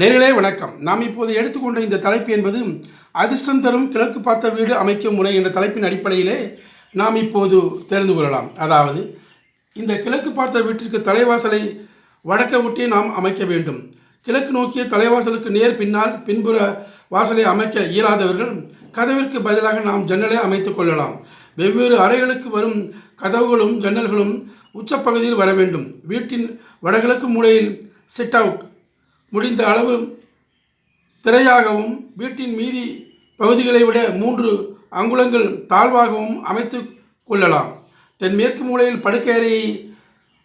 நேர்களே வணக்கம். நாம் இப்போது எடுத்துக்கொண்ட இந்த தலைப்பு என்பது அதிர்ஷ்டம் தரும் கிழக்கு பார்த்த வீடு அமைக்கும் முறை என்ற தலைப்பின் அடிப்படையிலே நாம் இப்போது தெரிந்து கொள்ளலாம். அதாவது இந்த கிழக்கு பார்த்த வீட்டிற்கு தலைவாசலை வடக்க ஒட்டி நாம் அமைக்க வேண்டும். கிழக்கு நோக்கிய தலைவாசலுக்கு நேர் பின்னால் பின்புற வாசலை அமைக்க இயலாதவர்கள் கதவிற்கு பதிலாக நாம் ஜன்னலை அமைத்துக் கொள்ளலாம். வெவ்வேறு அறைகளுக்கு வரும் கதவுகளும் ஜன்னல்களும் உச்சப்பகுதியில் வர வேண்டும். வீட்டின் வடகிழக்கு மூலையில் சிட் அவுட் முடிந்த அளவு திரையாகவும் வீட்டின் மீதி பகுதிகளை விட மூன்று அங்குலங்கள் தாழ்வாகவும் அமைத்து கொள்ளலாம். தென்மேற்கு மூலையில் படுக்கை அறையை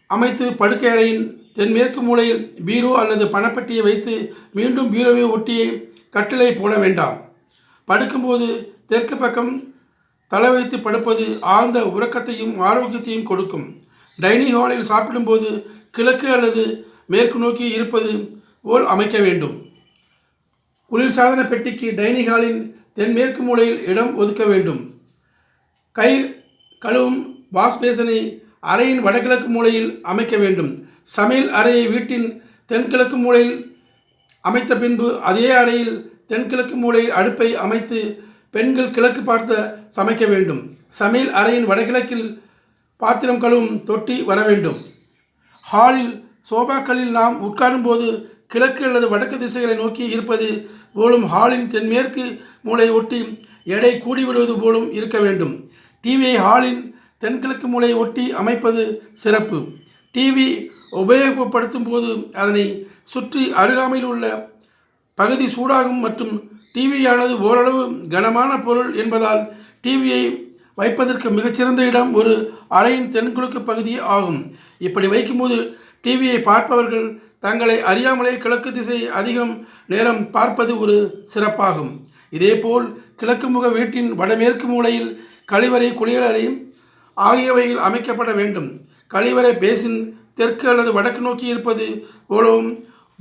அமைத்து படுக்கை அறையின் தென்மேற்கு மூலையில் பீரோ அல்லது பணப்பெட்டியை வைத்து மீண்டும் பீரோவை ஒட்டி கட்டிலை போட வேண்டாம். படுக்கும்போது தெற்கு பக்கம் தலை வைத்து படுப்பது ஆழ்ந்த உறக்கத்தையும் ஆரோக்கியத்தையும் கொடுக்கும். டைனிங் ஹாலில் சாப்பிடும்போது கிழக்கு அல்லது மேற்கு நோக்கி இருப்பது போல் அமைக்க வேண்டும். குளிர்சாதன பெட்டிக்கு டைனிங் ஹாலின் தென்மேற்கு மூலையில் இடம் ஒதுக்க வேண்டும். கை கழுவும் வாஷ் பேசனை அறையின் வடகிழக்கு மூலையில் அமைக்க வேண்டும். சமையல் அறையை வீட்டின் தென்கிழக்கு மூலையில் அமைத்த பின்பு அதே அறையில் தென்கிழக்கு மூலையில் அடுப்பை அமைத்து பெண்கள் கிழக்கு பார்த்த சமைக்க வேண்டும். சமையல் அறையின் வடகிழக்கில் பாத்திரம் கழுவும் தொட்டி வர வேண்டும். ஹாலில் சோபாக்களில் நாம் உட்காரும்போது கிழக்கு அல்லது வடக்கு திசைகளை நோக்கி இருப்பது போலும் ஹாலின் தென்மேற்கு மூளை ஒட்டி எடை கூடிவிடுவது போலும் இருக்க வேண்டும். டிவியை ஹாலின் தென்கிழக்கு மூலையை ஒட்டி அமைப்பது சிறப்பு. டிவி உபயோகப்படுத்தும் போது அதனை சுற்றி அருகாமையில் உள்ள பகுதி சூடாகும் மற்றும் டிவியானது ஓரளவு கனமான பொருள் என்பதால் டிவியை வைப்பதற்கு மிகச்சிறந்த இடம் ஒரு அறையின் தென்கிழக்கு பகுதி ஆகும். இப்படி வைக்கும்போது டிவியை பார்ப்பவர்கள் தங்களை அறியாமலே கிழக்கு திசை அதிகம் நேரம் பார்ப்பது ஒரு சிறப்பாகும். இதேபோல் கிழக்கு முக வீட்டின் வடமேற்கு மூலையில் கழிவறை குளியலறை ஆகியவையில் அமைக்கப்பட வேண்டும். கழிவறை பேசின் தெற்கு அல்லது வடக்கு நோக்கி இருப்பது போலவும்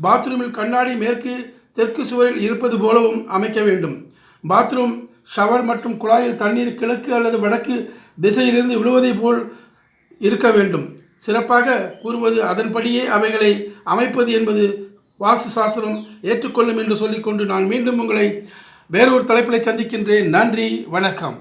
பாத்ரூமில் கண்ணாடி மேற்கு தெற்கு சுவரில் இருப்பது போலவும் அமைக்க வேண்டும். பாத்ரூம் ஷவர் மற்றும் குழாயில் தண்ணீர் கிழக்கு அல்லது வடக்கு திசையிலிருந்து விழுவதை போல் இருக்க வேண்டும். சிறப்பாக கூறுவது அதன்படியே அவைகளை அமைப்பது என்பது வாஸ்து சாஸ்திரம் ஏற்றுக்கொள்ளும் என்று சொல்லிக்கொண்டு நான் மீண்டும் உங்களை வேறொரு தலைப்பில் சந்திக்கின்றேன். நன்றி வணக்கம்.